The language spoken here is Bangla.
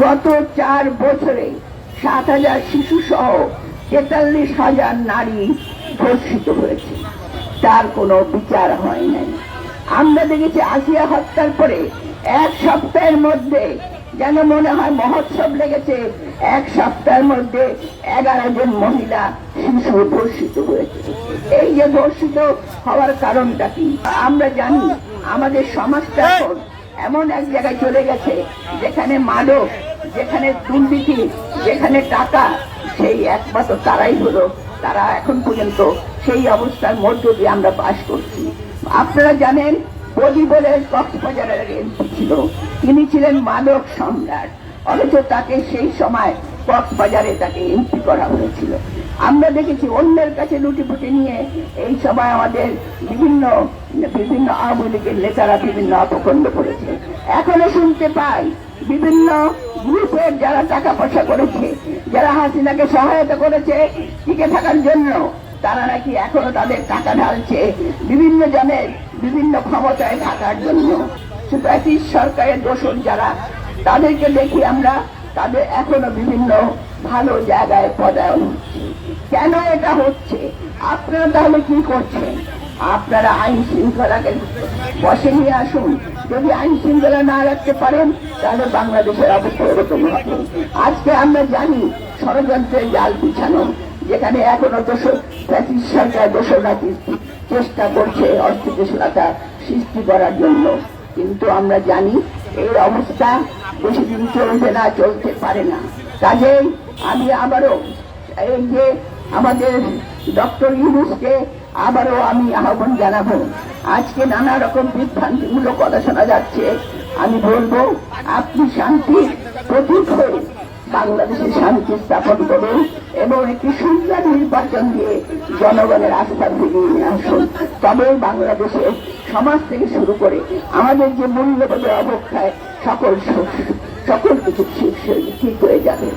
গত চার বছরে সাত হাজার শিশু সহ তেতাল্লিশ হাজার নারী ধর্ষিত হয়েছে। তার কোনো বিচার হয় নাই। আমরা দেখেছি আসিয়া হত্যার পরে এক সপ্তাহের মধ্যে যেন মনে হয় মহোৎসব লেগেছে, এক সপ্তাহের মধ্যে এগারো জন মহিলা শিশু ধর্ষিত হয়েছে। এই যে ধর্ষিত হওয়ার কারণটা কি? আমরা জানি, আমাদের সমাজটা এমন এক জায়গায় চলে গেছে, যেখানে মাদক, যেখানে দুর্নীতি, যেখানে টাকা, সেই একমাত্র তারাই হলো। তারা এখন পর্যন্ত সেই অবস্থার মধ্য দিয়ে আমরা বাস করছি। আপনারা জানেন, বলি বলে কক্সবাজারের এমপি ছিল। তিনি ছিলেন মাদক সম্রাট। অথচ তাকে সেই সময় কক্সবাজারে তাকে এমপি করা হয়েছিল। আমরা দেখেছি অন্যের কাছে লুটি লুটিপুটি নিয়ে এই সময় আমাদের বিভিন্ন বিভিন্ন আওয়ামী লীগের নেতারা বিভিন্ন অপখণ্ড করেছে। এখনও শুনতে পাই বিভিন্ন গ্রুপের যারা টাকা পয়সা করেছে, যারা হাসিনাকে সহায়তা করেছে টিকে থাকার জন্য, তারা নাকি এখনও তাদের টাকা ঢালছে বিভিন্ন জনের বিভিন্ন ক্ষমতায় থাকার জন্য। ব্রিটিশ সরকারের দোষর যারা, তাদেরকে দেখি আমরা তাদের এখনও বিভিন্ন ভালো জায়গায় পদায়ন হচ্ছে। কেন এটা হচ্ছে? আপনারা তাহলে কি করছেন? আপনারা আইন শৃঙ্খলাকে বসে নিয়ে আসুন। যদি আইন শৃঙ্খলা না রাখতে পারেন, তাহলে বাংলাদেশের অবস্থা এরকম হবে। আজকে আমরা জানি ষড়যন্ত্রের জাল বিছানো, যেখানে এখনও দোষ ব্রিটিশ সরকার দোষরা চেষ্টা করছে অস্থিতিশীলতা সৃষ্টি করার জন্য। কিন্তু আমরা জানি এই অবস্থা বেশি দিন চলবে না, চলতে পারে না। কাজেই আমি আবারও এই যে আমাদের ডক্টর ইউনুসকে আবারও আমি আহ্বান জানাব। আজকে নানা রকম বিভ্রান্তিমূলক কথা শোনা যাচ্ছে। আমি বলব, আপনি শান্তির প্রতীক হয়ে বাংলাদেশে শান্তি স্থাপন করুন এবং একটি সুন্দর নির্বাচন দিয়ে জনগণের আস্থা ফিরিয়ে নিয়ে আসুন। তবে বাংলাদেশের সমাজ থেকে শুরু করে আমাদের যে মূল্যবোধের অবক্ষায় সকল সকল কিছু ঠিক হয়ে যাবে।